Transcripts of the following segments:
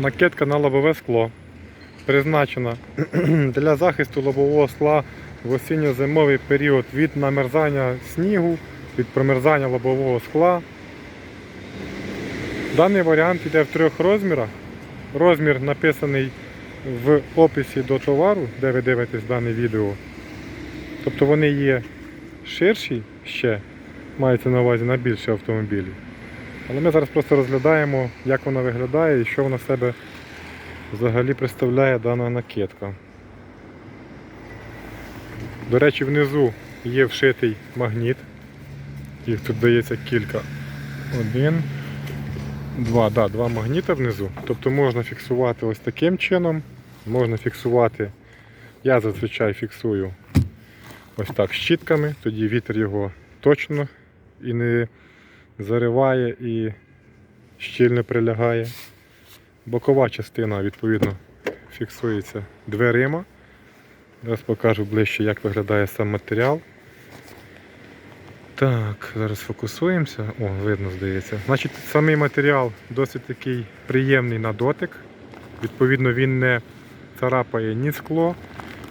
Накидка на лобове скло призначена для захисту лобового скла в осінньо-зимовий період від намерзання снігу, від промерзання лобового скла. Даний варіант йде в трьох розмірах. Розмір написаний в описі до товару, де ви дивитесь дане відео. Тобто вони є ширші ще, мається на увазі на більші автомобілі. Але ми зараз просто розглядаємо, як вона виглядає і що вона себе взагалі представляє дана накидка. До речі, внизу є вшитий магніт. Їх тут дається кілька. Один, два, да, два магніта внизу. Тобто можна фіксувати ось таким чином. Можна фіксувати, я зазвичай фіксую ось так щітками, тоді вітер його точно і не зариває і щільно прилягає. Бокова частина відповідно фіксується дверима. Зараз покажу ближче, як виглядає сам матеріал. Так, зараз фокусуємося. О, видно, здається. Значить, самий матеріал досить такий приємний на дотик. Відповідно, він не царапає ні скло,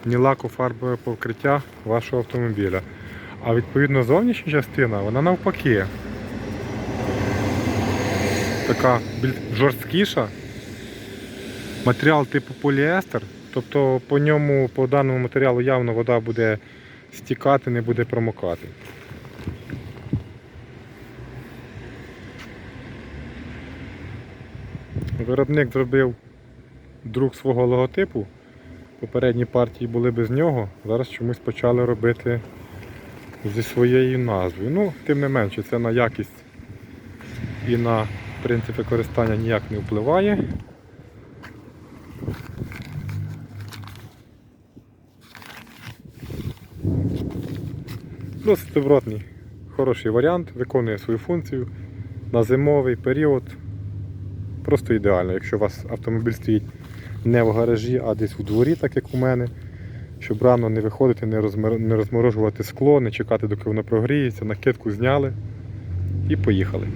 ні лакофарбове покриття вашого автомобіля. А відповідно зовнішня частина, вона навпаки. Така більш жорсткіша. Матеріал типу поліестер, тобто по ньому, по даному матеріалу явно вода буде стікати, не буде промокати. Виробник зробив друк свого логотипу. Попередні партії були без нього. Зараз чомусь почали робити зі своєю назвою. Ну, тим не менше, це на якість і на принципи користання ніяк не впливає. Досить добротний, хороший варіант, виконує свою функцію на зимовий період. Просто ідеально, якщо у вас автомобіль стоїть не в гаражі, а десь у дворі, так як у мене, щоб рано не виходити, не розморожувати скло, не чекати, доки воно прогріється, накидку зняли і поїхали.